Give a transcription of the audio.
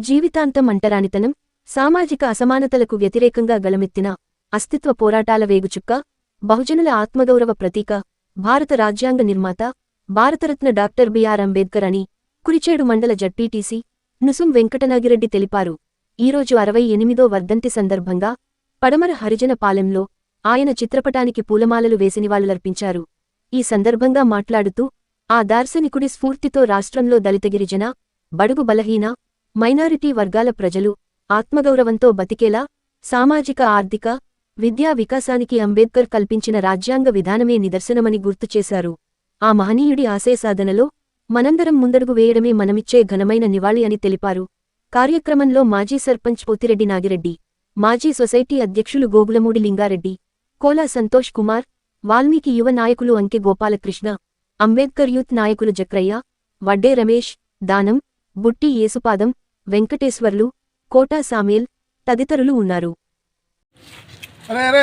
జీవితాంతం అంటరానితనం సామాజిక అసమానతలకు వ్యతిరేకంగా గలమెత్తిన అస్తిత్వ పోరాటాల వేగుచుక్క బహుజనుల ఆత్మగౌరవ ప్రతీక భారత రాజ్యాంగ నిర్మాత భారతరత్న డాక్టర్ బిఆర్ అంబేద్కర్ అని కురిచేడు మండల జడ్పీటీసీ నుసుం వెంకటనాగిరెడ్డి తెలిపారు. ఈరోజు అరవై ఎనిమిదో వర్ధంతి సందర్భంగా పడమర హరిజన పాలెంలో ఆయన చిత్రపటానికి పూలమాలలు వేసినివాళ్ళర్పించారు. ఈ సందర్భంగా మాట్లాడుతూ ఆ దార్శనికుడి స్ఫూర్తితో రాష్ట్రంలో దళిత గిరిజన బడుగు బలహీన మైనారిటీ వర్గాల ప్రజలు ఆత్మగౌరవంతో బతికేలా సామాజిక ఆర్థిక విద్యా వికాసానికి అంబేద్కర్ కల్పించిన రాజ్యాంగ విధానమే నిదర్శనమని గుర్తుచేశారు ఆ మహనీయుడి ఆశయ సాధనలో మనందరం ముందడుగు వేయడమే మనమిచ్చే ఘనమైన నివాళి అని తెలిపారు. కార్యక్రమంలో మాజీ సర్పంచ్ పోతిరెడ్డి నాగిరెడ్డి మాజీ సొసైటీ అధ్యక్షులు గోగులమూడి లింగారెడ్డి కోలా సంతోష్ కుమార్ వాల్మీకి యువ నాయకులు అంకె గోపాలకృష్ణ అంబేద్కర్ యూత్ నాయకులు జక్రయ్య వడ్డే రమేష్ దానం బుట్టి యేసుపాదం వెంకటేశ్వర్లు కోటా సామేల్ తదితరులు ఉన్నారు. అరే అరే